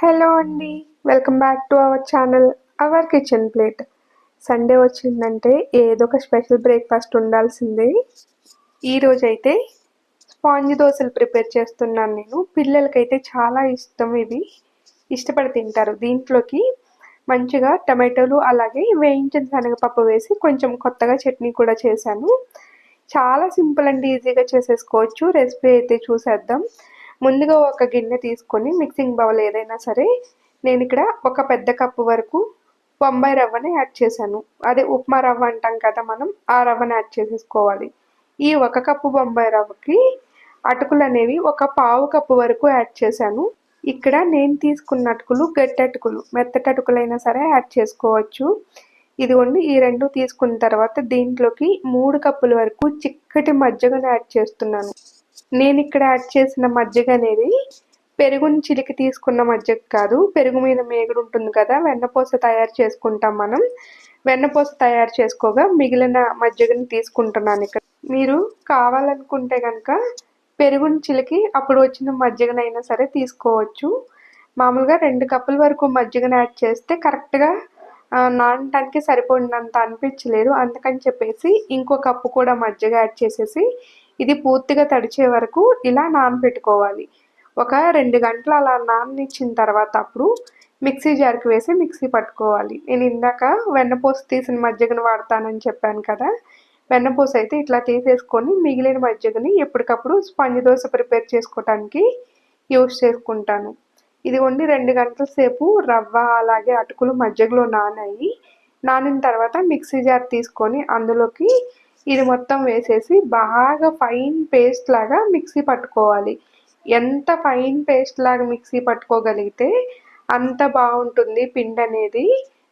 Hello అండి welcome back to our channel our kitchen plate. Sunday వచ్చిందంటే ఏదో ఒక స్పెషల్ బ్రేక్ఫాస్ట్ ఉండాల్సిందే. ఈరోజు అయితే స్పాంజ్ దోశలు ప్రిపేర్ చేస్తున్నాను నేను. పిల్లలకైతే చాలా ఇష్టం ఇవి. ఇష్టపడి తింటారు. దీంట్లోకి మంచిగా టమాటోలు అలాగే వేయించిన శనగపప్పు వేసి కొంచెం కొత్తగా చట్నీ కూడా చేశాను. చాలా సింపుల్ అండ్ ఈజీగా చేసేసుకోవచ్చు. రెసిపీ అయితే చూసేద్దాం. ముందుగా ఒక గిన్నె తీసుకొని మిక్సింగ్ బౌల్ ఏదైనా సరే నేను ఇక్కడ ఒక పెద్ద కప్పు వరకు బొంబాయి రవ్వని యాడ్ చేశాను. అదే ఉప్మా రవ్వ అంటాం కదా మనం ఆ రవ్వని యాడ్ చేసేసుకోవాలి. ఈ ఒక కప్పు బొంబాయి రవ్వకి అటుకులు అనేవి ఒక పావు కప్పు వరకు యాడ్ చేశాను. ఇక్కడ నేను తీసుకున్న అటుకులు గట్టి అటుకులు మెత్తటి అటుకులైనా సరే యాడ్ చేసుకోవచ్చు. ఇదిగోండి ఈ రెండు తీసుకున్న తర్వాత దీంట్లోకి మూడు కప్పుల వరకు చిక్కటి మజ్జిగను యాడ్ చేస్తున్నాను. నేను ఇక్కడ యాడ్ చేసిన మజ్జిగ అనేది పెరుగుని చిలికి తీసుకున్న మజ్జిగ కాదు. పెరుగు మీద మేగుడు ఉంటుంది కదా వెన్నపూస తయారు చేసుకుంటాం మనం. వెన్నపూస తయారు చేసుకోగా మిగిలిన మజ్జిగని తీసుకుంటున్నాను ఇక్కడ. మీరు కావాలనుకుంటే కనుక పెరుగుని చిలికి అప్పుడు వచ్చిన మజ్జిగనైనా సరే తీసుకోవచ్చు. మామూలుగా రెండు కప్పుల వరకు మజ్జిగను యాడ్ చేస్తే కరెక్ట్గా నానటానికి సరిపోయినంత అనిపించలేదు. అందుకని చెప్పేసి ఇంకో కప్పు కూడా మజ్జిగ యాడ్ చేసేసి ఇది పూర్తిగా తడిచే వరకు ఇలా నానబెట్టుకోవాలి ఒక రెండు గంటలు అలా నాననిచ్చిన తర్వాత అప్పుడు మిక్సీ జార్కి వేసి మిక్సీ పట్టుకోవాలి. నేను ఇందాక వెన్నపూస తీసిన మజ్జిగను వాడతానని చెప్పాను కదా వెన్నపూస అయితే ఇట్లా తీసేసుకొని మిగిలిన మజ్జిగని ఎప్పటికప్పుడు స్పంజ్ దోశ ప్రిపేర్ చేసుకోవటానికి యూస్ చేసుకుంటాను. ఇది వండి రెండు గంటల సేపు రవ్వ అలాగే అటుకులు మజ్జిగలో నానాయి. నానిన తర్వాత మిక్సీ జార్ తీసుకొని అందులోకి ఇది మొత్తం వేసేసి బాగా ఫైన్ పేస్ట్ లాగా మిక్సీ పట్టుకోవాలి. ఎంత ఫైన్ పేస్ట్ లాగా మిక్సీ పట్టుకోగలిగితే అంత బాగుంటుంది పిండి అనేది.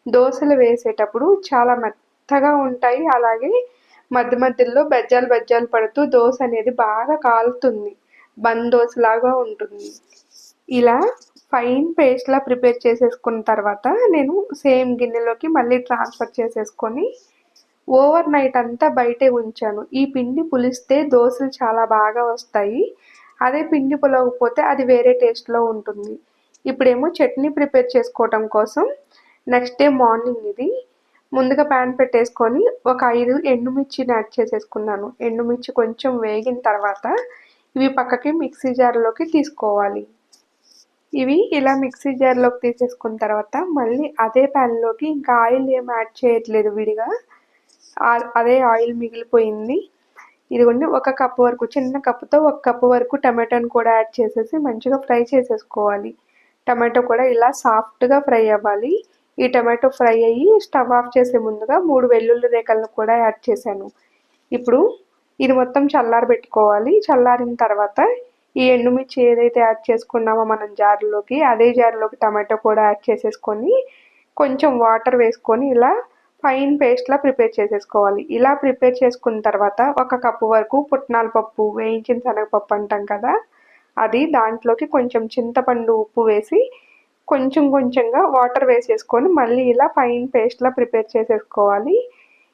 దోశలు వేసేటప్పుడు చాలా మెత్తగా ఉంటాయి. అలాగే మధ్య మధ్యలో బెజ్జాలు బెజ్జాలు పడుతూ దోశ అనేది బాగా కాలుతుంది. బంద్ దోశలాగా ఉంటుంది. ఇలా ఫైన్ పేస్ట్లా ప్రిపేర్ చేసేసుకున్న తర్వాత నేను సేమ్ గిన్నెలోకి మళ్ళీ ట్రాన్స్ఫర్ చేసేసుకొని ఓవర్ నైట్ అంతా బయటే ఉంచాను. ఈ పిండి పులిస్తే దోశలు చాలా బాగా వస్తాయి. అదే పిండి పులవకపోతే అది వేరే టేస్ట్లో ఉంటుంది. ఇప్పుడేమో చట్నీ ప్రిపేర్ చేసుకోవటం కోసం నెక్స్ట్ డే మార్నింగ్ ఇది. ముందుగా ప్యాన్ పెట్టేసుకొని ఒక ఐదు ఎండుమిర్చిని యాడ్ చేసేసుకున్నాను. ఎండుమిర్చి కొంచెం వేగిన తర్వాత ఇవి పక్కకి మిక్సీ జార్లోకి తీసుకోవాలి. ఇవి ఇలా మిక్సీ జార్లోకి తీసేసుకున్న తర్వాత మళ్ళీ అదే ప్యాన్లోకి ఇంకా ఆయిల్ ఏం యాడ్ చేయట్లేదు విడిగా. అదే ఆయిల్ మిగిలిపోయింది. ఇదిగోండి ఒక కప్పు వరకు చిన్న కప్పుతో ఒక కప్పు వరకు టమాటోని కూడా యాడ్ చేసేసి మంచిగా ఫ్రై చేసేసుకోవాలి. టమాటో కూడా ఇలా సాఫ్ట్గా ఫ్రై అవ్వాలి. ఈ టమాటో ఫ్రై అయ్యి స్టవ్ ఆఫ్ చేసే ముందుగా మూడు వెల్లుల్లి రేఖలను కూడా యాడ్ చేశాను. ఇప్పుడు ఇది మొత్తం చల్లారబెట్టుకోవాలి చల్లారిన తర్వాత ఈ ఎండుమిర్చి ఏదైతే యాడ్ చేసుకున్నామో మనం జార్లోకి అదే జార్లోకి టమాటో కూడా యాడ్ చేసేసుకొని కొంచెం వాటర్ వేసుకొని ఇలా ఫైన్ పేస్ట్లా ప్రిపేర్ చేసేసుకోవాలి. ఇలా ప్రిపేర్ చేసుకున్న తర్వాత ఒక కప్పు వరకు పుట్నాల పప్పు వేయించిన శనగపప్పు అంటాం కదా అది దాంట్లోకి కొంచెం చింతపండు ఉప్పు వేసి కొంచెం కొంచెంగా వాటర్ వేసేసుకొని మళ్ళీ ఇలా ఫైన్ పేస్ట్లా ప్రిపేర్ చేసేసుకోవాలి.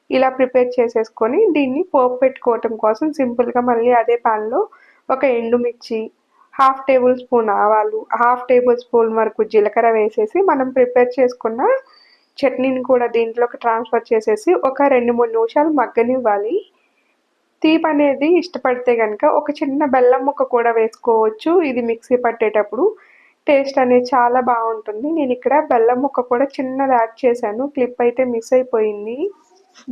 ఇలా ప్రిపేర్ చేసేసుకొని దీన్ని పోపు పెట్టుకోవటం కోసం సింపుల్గా మళ్ళీ అదే ప్యాన్లో ఒక ఎండుమిర్చి హాఫ్ టేబుల్ స్పూన్ ఆవాలు హాఫ్ టేబుల్ స్పూన్ వరకు జీలకర్ర వేసేసి మనం ప్రిపేర్ చేసుకున్న చట్నీని కూడా దీంట్లోకి ట్రాన్స్ఫర్ చేసేసి ఒక రెండు మూడు నిమిషాలు మగ్గనివ్వాలి. తీపి అనేది ఇష్టపడితే కనుక ఒక చిన్న బెల్లం ముక్క కూడా వేసుకోవచ్చు. ఇది మిక్సీ పట్టేటప్పుడు టేస్ట్ అనేది చాలా బాగుంటుంది. నేను ఇక్కడ బెల్లం ముక్క కూడా చిన్నది యాడ్ చేశాను. క్లిప్ అయితే మిస్ అయిపోయింది.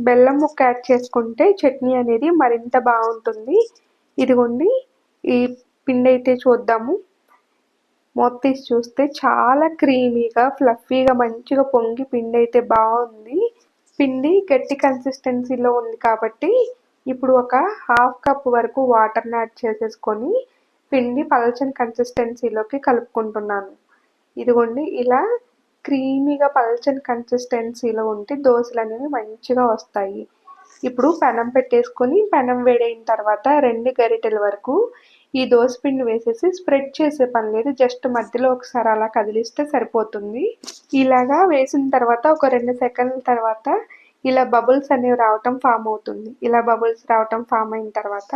బెల్లం ముక్క యాడ్ చేసుకుంటే చట్నీ అనేది మరింత బాగుంటుంది. ఇదిగోండి ఈ పిండి అయితే చూద్దాము. మూత తీసి చూస్తే చాలా క్రీమీగా ఫ్లఫీగా మంచిగా పొంగి పిండి అయితే బాగుంది. పిండి గట్టి కన్సిస్టెన్సీలో ఉంది కాబట్టి ఇప్పుడు ఒక హాఫ్ కప్ వరకు వాటర్ని యాడ్ చేసేసుకొని పిండి పలచని కన్సిస్టెన్సీలోకి కలుపుకుంటున్నాను. ఇదిగోండి ఇలా క్రీమీగా పలచని కన్సిస్టెన్సీలో ఉంటే దోశలు అనేవి మంచిగా వస్తాయి. ఇప్పుడు పెనం పెట్టేసుకొని పెనం వేడైన తర్వాత రెండు గరిటెల వరకు ఈ పిండి వేసేసి స్ప్రెడ్ చేసే పని లేదు. జస్ట్ మధ్యలో ఒకసారి అలా కదిలిస్తే సరిపోతుంది. ఇలాగా వేసిన తర్వాత ఒక రెండు సెకండ్ల తర్వాత ఇలా బబుల్స్ అనేవి రావటం ఫామ్ అవుతుంది. ఇలా బబుల్స్ రావటం ఫామ్ అయిన తర్వాత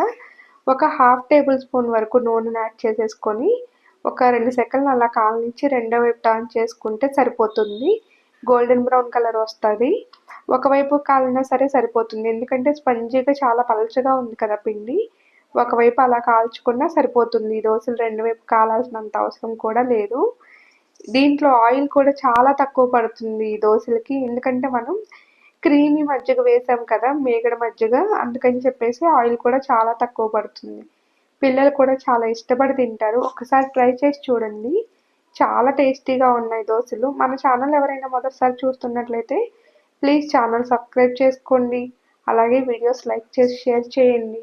ఒక హాఫ్ టేబుల్ స్పూన్ వరకు నూనెను యాడ్ చేసేసుకొని ఒక రెండు సెకండ్లు అలా కాలనిచ్చి రెండో వైపు టర్న్ చేసుకుంటే సరిపోతుంది. గోల్డెన్ బ్రౌన్ కలర్ వస్తుంది. ఒకవైపు కాలినా సరే సరిపోతుంది. ఎందుకంటే స్పంజీగా చాలా పలచగా ఉంది కదా పిండి. ఒకవైపు అలా కాల్చుకున్నా సరిపోతుంది. దోశలు రెండు వైపు కాలాల్సినంత అవసరం కూడా లేదు. దీంట్లో ఆయిల్ కూడా చాలా తక్కువ పడుతుంది ఈ దోశలకి. ఎందుకంటే మనం క్రీమీ మజ్జిగ వేసాం కదా మేగడ మజ్జిగ అందుకని చెప్పేసి ఆయిల్ కూడా చాలా తక్కువ పడుతుంది. పిల్లలు కూడా చాలా ఇష్టపడి తింటారు. ఒకసారి ట్రై చేసి చూడండి. చాలా టేస్టీగా ఉన్నాయి దోశలు. మన ఛానల్ ఎవరైనా మొదటిసారి చూస్తున్నట్లయితే ప్లీజ్ ఛానల్ సబ్స్క్రైబ్ చేసుకోండి. అలాగే వీడియోస్ లైక్ చేసి షేర్ చేయండి.